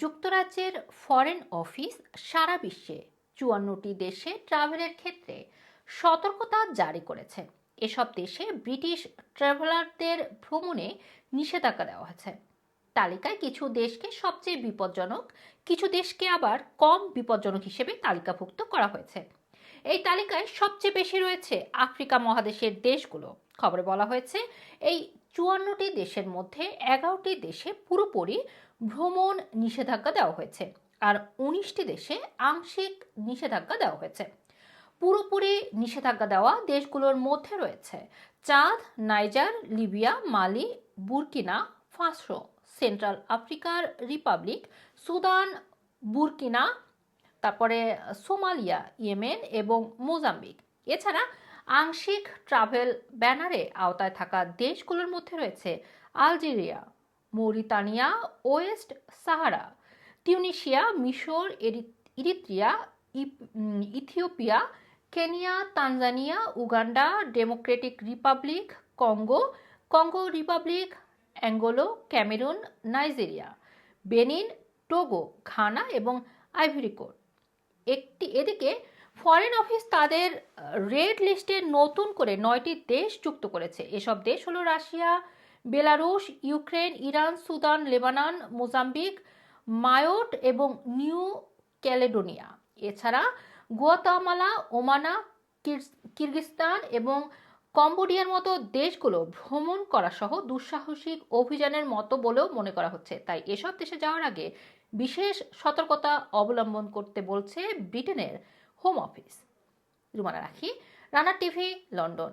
যুক্তরাজ্যের foreign office সারা বিশ্বে চুয়ান্নটি দেশে ট্রাভেলের ক্ষেত্রে সতর্কতা জারি করেছে। এসব দেশে ব্রিটিশ ট্রাভেলারদের ভ্রমণে নিষেধাজ্ঞা দেওয়া হয়েছে। তালিকায় কিছু দেশকে সবচেয়ে বিপজ্জনক, কিছু দেশকে আবার কম বিপজ্জনক হিসেবে তালিকাভুক্ত করা হয়েছে। এই তালিকায় সবচেয়ে বেশি রয়েছে আফ্রিকা মহাদেশের দেশগুলো। খবরে বলা হয়েছে, এই চুয়ান্নটি দেশের মধ্যে এগারোটি দেশে পুরোপুরি ভ্রমণ নিষেধাজ্ঞা দেওয়া হয়েছে। আর উনিশটি দেশে আংশিক নিষেধাজ্ঞা দেওয়া হয়েছে। পুরোপুরি নিষেধাজ্ঞা দেওয়া দেশগুলোর মধ্যে রয়েছে Chad, Niger, Libya, Mali, Burkina, Faso, Central আফ্রিকার রিপাবলিক, সুদান, বুরকিনা, তারপরে সোমালিয়া, ইয়েমেন এবং মোজাম্বিক। এছাড়া আংশিক ট্রাভেল ব্যানারে আওতায় থাকা দেশগুলোর মধ্যে রয়েছে Algeria Mauritania, west Sahara, Tunisia, মিশর Eritrea Ethiopia, Kenya, Tanzania, Uganda, democratic republic, Congo Congo republic, Angola, Cameroon, Nigeria, Benin, Togo, Ghana এবং আইভরি কোস্ট একটি, এদিকে ফরেন অফিস তাদের রেড লিস্টে নতুন করে নয়টি দেশ যুক্ত করেছে। এসব দেশ হলো Russia Belarus, Ukraine, Iran, Sudan, Lebanon, Mozambique, Mayotte এবং নিউ ক্যালেডোনিয়া। এছাড়া গুয়াতামালা, ওমানা কিরগিস্তান এবং কম্বোডিয়ার মতো দেশগুলো ভ্রমণ করা সহ দুঃসাহসিক অভিযানের মতো বলেও মনে করা হচ্ছে। তাই এসব দেশে যাওয়ার আগে বিশেষ সতর্কতা অবলম্বন করতে বলছে ব্রিটেনের হোম অফিস। রুমানা রাখি রানা টিভি, লন্ডন।